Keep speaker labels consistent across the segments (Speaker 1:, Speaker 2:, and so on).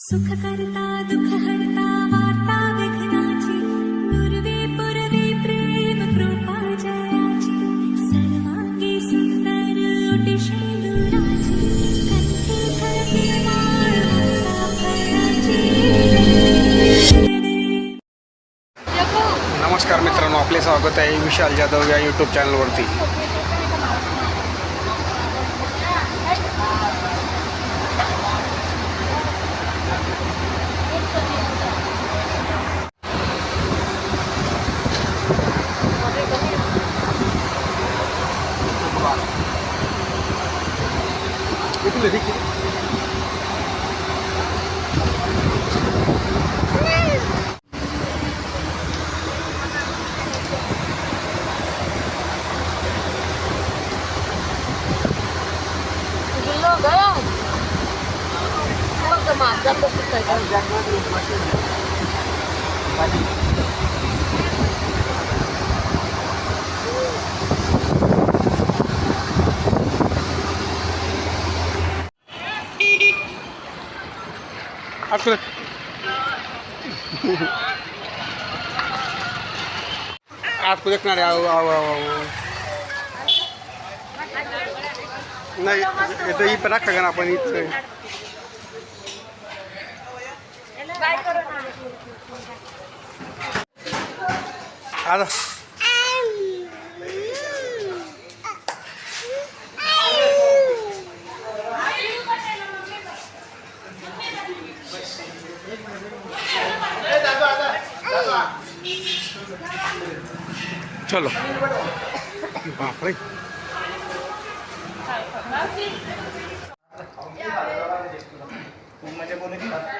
Speaker 1: सुख करता दुख हरता वार्ता विघ्नाची दुर्वे पुरवे प्रेम कृपा जयाची सर्वांगी सुंदर ओटी शेंदुराची कंठी झळके माळ ममता फळाची.
Speaker 2: नमस्कार मित्रांनो आपले स्वागत आहे विशाल जाधव या यूट्यूब चॅनलवरती
Speaker 3: tayo.
Speaker 2: आपलं आत देखणार आहे आव आव आव आव. नाही इथं ही पण राखा का आपण इथं आता चलो. बापरे.
Speaker 4: Macam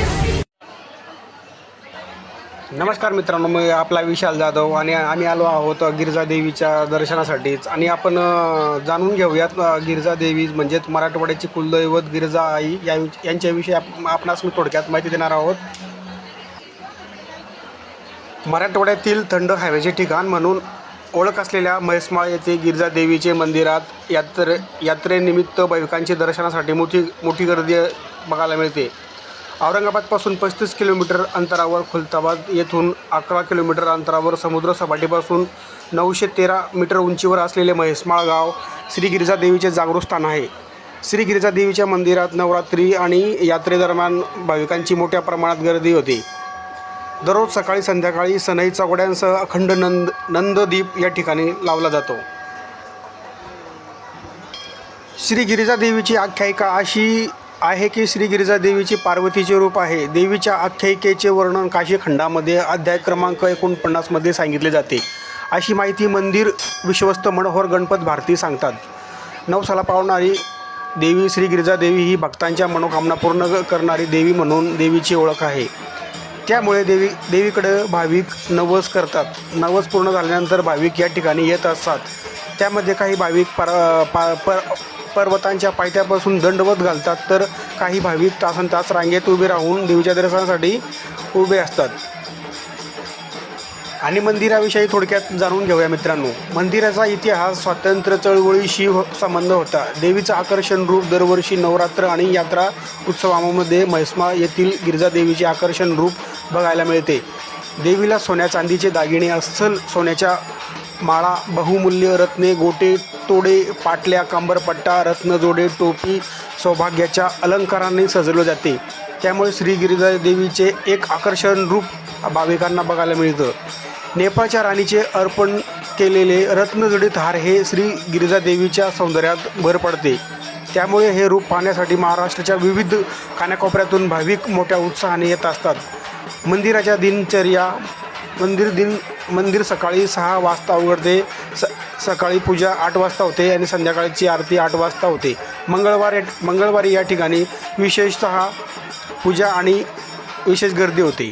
Speaker 2: नमस्कार मित्रांनो मी आपला विशाल जाधव आणि आम्ही आलो आहोत गिरजादेवीच्या दर्शनासाठीच. आणि आपण जाणून घेऊयात गिरजादेवी म्हणजेच मराठवाड्याची कुलदैवत गिरजा आई या यांच्याविषयी आप आपणास मी थोडक्यात माहिती देणार आहोत. मराठवाड्यातील थंड हवेचे ठिकाण म्हणून ओळख असलेल्या म्हैसमाळ येथे गिरजादेवीचे मंदिरात यात्रे यात्रेनिमित्त भाविकांची दर्शनासाठी मोठी मोठी गर्दी बघायला मिळते. औरंगाबादपासून पस्तीस किलोमीटर अंतरावर खुलताबाद येथून अकरा किलोमीटर अंतरावर समुद्र सपाटीपासून नऊशे तेरा मीटर उंचीवर असलेले म्हैसमाळ गाव श्री गिरिजादेवीचे जागृत स्थान आहे. श्री गिरिजादेवीच्या मंदिरात नवरात्री आणि यात्रेदरम्यान भाविकांची मोठ्या प्रमाणात गर्दी होते. दररोज सकाळी संध्याकाळी सनई चौकड्यांसह अखंड नंद नंददीप या ठिकाणी लावला जातो. श्री गिरिजादेवीची आख्यायिका अशी आहे की श्री गिरिजा देवीची पार्वतीचे रूप आहे. देवीच्या आख्यायिकेचे वर्णन काशीखंडामध्ये अध्याय क्रमांक एकोणपन्नासमध्ये सांगितले जाते. अशी माहिती मंदिर विश्वस्त मनोहर गणपत भारती सांगतात. नवसाला पावणारी देवी श्री गिरिजा देवी ही भक्तांच्या मनोकामना पूर्ण करणारी देवी म्हणून देवीची ओळख आहे. त्यामुळे देवी देवीकडे भाविक नवस करतात. नवस पूर्ण झाल्यानंतर भाविक या ठिकाणी येत असतात. त्यामध्ये काही भाविक परा पा पर पर्वतांच्या पायथ्यापासून दंडवत घालतात तर काही भाविक तासन तास रांगेत उभे राहून देवीच्या दर्शनासाठी उभे असतात. आणि मंदिराविषयी थोडक्यात जाणून घेऊया मित्रांनो. मंदिराचा इतिहास स्वातंत्र्य चळवळीशी संबंध होता. देवीचं आकर्षण रूप दरवर्षी नवरात्र आणि यात्रा उत्सवामध्ये म्हैसमा येथील गिरजादेवीचे आकर्षण रूप बघायला मिळते. देवीला सोन्या चांदीचे दागिने अस्सल सोन्याच्या माळा बहुमूल्य रत्ने गोटे तोडे पाटल्या कंबरपट्टा रत्नजोडे टोपी सौभाग्याच्या अलंकाराने सजवले जाते. त्यामुळे श्री गिरिजा देवीचे एक आकर्षण रूप भाविकांना बघायला मिळतं. नेपाळच्या राणीचे अर्पण केलेले रत्नजडित हार हे श्री गिरिजादेवीच्या सौंदर्यात भर पडते. त्यामुळे हे रूप पाहण्यासाठी महाराष्ट्राच्या विविध कानाकोपऱ्यातून भाविक मोठ्या उत्साहाने येत असतात. मंदिराच्या दिनचर्या मंदिर दिन मंदिर सकाळी सहा वाजता उघडते स सकाळी पूजा आठ वाजता होते आणि संध्याकाळची आरती आठ वाजता होते. मंगळवार मंगळवारी या ठिकाणी विशेषतः पूजा आणि विशेष गर्दी होते.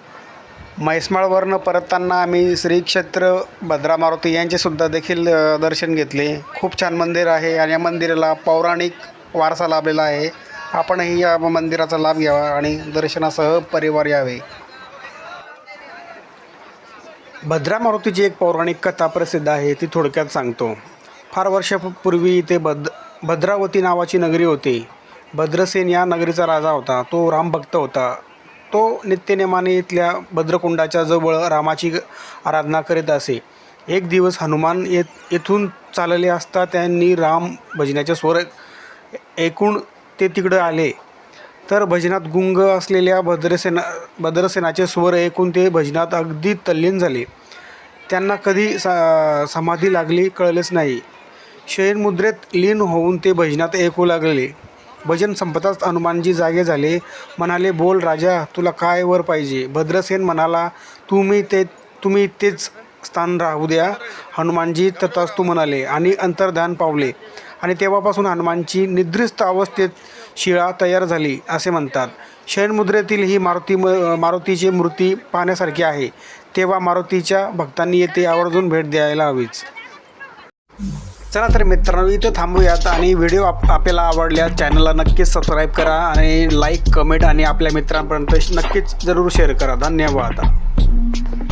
Speaker 2: म्हैसमाळवरनं परतताना आम्ही श्री क्षेत्र भद्रा मारुती यांचेसुद्धा देखील दर्शन घेतले. खूप छान मंदिर आहे आणि या मंदिराला पौराणिक वारसा लाभलेला आहे. आपणही या मंदिराचा लाभ घ्यावा आणि दर्शनासह परिवार यावे. भद्रा मारुतीची एक पौराणिक कथा प्रसिद्ध आहे ती थोडक्यात सांगतो. फार वर्षापूर्वी इथे भद भद्रावती नावाची नगरी होती. भद्रसेन या नगरीचा राजा होता. तो रामभक्त होता. तो नित्यनेमाने इथल्या भद्रकुंडाच्या जवळ रामाची आराधना करीत असे. एक दिवस हनुमान येत येथून चालले असता त्यांनी राम भजनाचे स्वर ऐकून ते तिकडं आले. तर भजनात गुंग असलेल्या भद्रसेना भद्रसेनाचे स्वर ऐकून ते भजनात अगदी तल्लीन झाले. त्यांना कधी सा समाधी लागली कळलेच नाही. शयनमुद्रेत लीन होऊन ते भजनात ऐकू लागले. भजन संपताच हनुमानजी जागे झाले. म्हणाले बोल राजा तुला काय वर पाहिजे? भद्रसेन म्हणाला तुम्ही ते तुम्ही तेच स्थान राहू द्या. हनुमानजी तथास्तू म्हणाले आणि अंतर्धान पावले. आणि तेव्हापासून हनुमानची निद्रिस्त अवस्थेत शिळा तयार झाली असे म्हणतात. शयनमुद्रेतील ही मारुती म मारुतीची मूर्ती पाहण्यासारखी आहे. तेव्हा मारुतीच्या भक्तांनी येथे आवर्जून भेट द्यायला हवीच. चला तर मित्रांनो इथं थांबूयात आणि व्हिडिओ आप आपल्याला आवडल्यास चॅनलला नक्कीच सबस्क्राईब करा आणि लाईक कमेंट आणि आपल्या मित्रांपर्यंत नक्कीच जरूर शेअर करा. धन्यवाद.